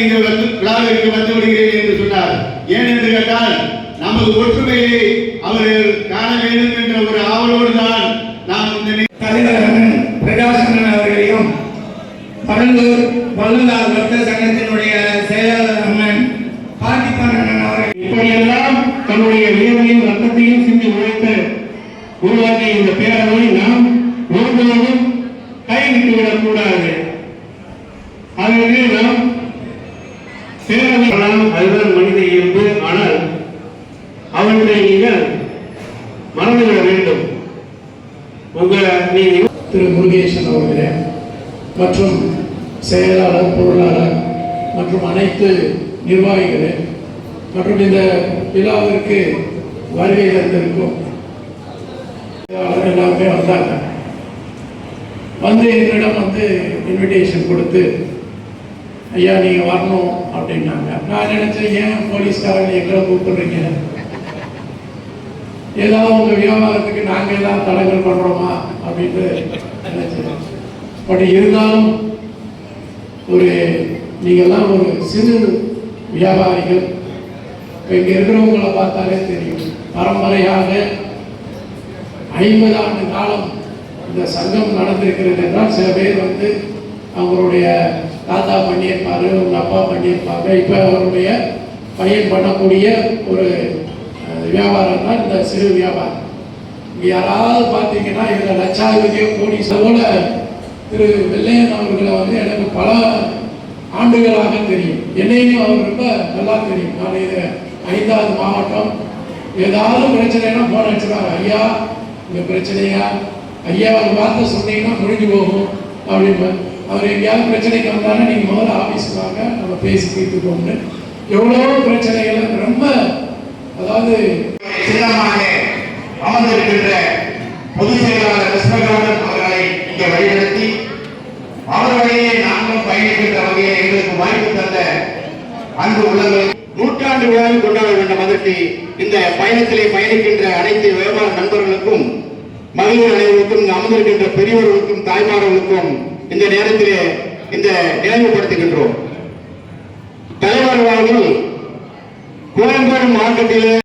இந்த வந்து- விழாவிற்கு வந்து விடுகிறேன் என்று சொன்னார். ஏன் என்று கேட்டால் நமது ஒற்றுமையை அவர்கள் காண வேண்டும் என்ற ஒரு ஆவலோடு தான் நாம் இந்த நி- தலைவர் பிரகாசன் அவர்களையும் பரந்தூர் வல்லுநர் பக்த சங்கத்தினுடைய செயலாளர் அண்ணன் பார்த்திபன் அவர்கள் இப்படியெல்லாம் தன்னுடைய வியர்வையும் ரத்தத்தையும் சிந்தி உழைத்து உருவாக்கிய இந்த பேரவை நாம் ஒருபோதும் கைவிட்டுவிடக் கூடாது அதற்கு நாம் பேரவை அதுதான் மனித இயல்பு. ஆனால் அவற்றை நீங்கள் மறந்துவிட வேண்டும். உங்களை நீங்கள் திரு முருகேசன் அவர்களே மற்றும் செயலாளர் பொருளாளர் மற்றும் அனைத்து நிர்வாகிகளே மற்றும் இந்த விழாவிற்கு வருகை தந்திருக்கும் எல்லாருமே வந்தாங்க. வந்து என்னிடம் வந்து இன்விடேஷன் கொடுத்து ஐயா நீங்கள் வரணும் அப்படின்னாங்க. நான் நினச்சேன் ஏன் போலீஸ்காரங்க எங்களை கூப்பிடுறீங்க? ஏதாவது உங்க வியாபாரத்துக்கு நாங்க எல்லாம் தடங்கள் பண்றோமா அப்படின்னு நினைச்சேன். பட் இருந்தாலும் ஒரு நீங்கெல்லாம் ஒரு சிறு வியாபாரிகள். இப்போ இங்க இருக்கிறவங்களை பார்த்தாலே தெரியும். பரம்பரையாக ஐம்பது ஆண்டு காலம் இந்த சங்கம் நடந்திருக்கிறது என்றால் சில பேர் வந்து அவங்களுடைய தாத்தா பண்ணியிருப்பாரு உங்கள் அப்பா பண்ணியிருப்பாங்க. இப்போ அவருடைய பையன் பண்ணக்கூடிய ஒரு வியாபாரம் தான் இந்த சிறு வியாபாரம். இங்கே யாராவது பார்த்தீங்கன்னா இதில் லட்சாதிபதியும் கோடி திரு வெள்ளையன் அவர்களை வந்து எனக்கு பல ஆண்டுகளாக தெரியும். என்னையும் அவர் ரொம்ப நல்லா தெரியும். நான் இது ஐந்தாவது மாவட்டம். ஏதாவது பிரச்சனைனா போன அடிச்சுருவாங்க ஐயா இந்த பிரச்சனையா? ஐயா ஒரு வார்த்தை சொன்னீங்கன்னா முடிஞ்சு போகும். அப்படின்னு அவர் எங்கேயாவது பிரச்சனைக்கு வந்தாலும் நீங்கள் முதல்ல ஆஃபீஸ்க்கு வாங்க நம்ம பேசி தீர்த்துக்கோம்னு எவ்வளோ பிரச்சனைகள் ரொம்ப அதாவது சின்னமாக அமர்ந்திருக்கின்ற பொதுச் செயலாளர் கிருஷ்ணகாந்தன் அவர்களை இங்கே வழிநடத்தி அவர் வழியே நாங்களும் பயணிக்கின்ற வகையில் எங்களுக்கு வாய்ப்பு தந்த அன்பு உள்ளவர்கள் நூற்றாண்டு விழாவில் கொண்டாட வேண்டும் அதற்கு இந்த பயணத்திலே பயணிக்கின்ற அனைத்து வியாபார நண்பர்களுக்கும் மகளிர் அனைவருக்கும் அமர்ந்திருக்கின்ற பெரியவர்களுக்கும் தாய்மார்களுக்கும் இந்த நேரத்திலே இந்த நினைவுபடுத்துகின்றோம். தலைவர் அவர்கள் கோயம்பேடு மாவட்டத்திலே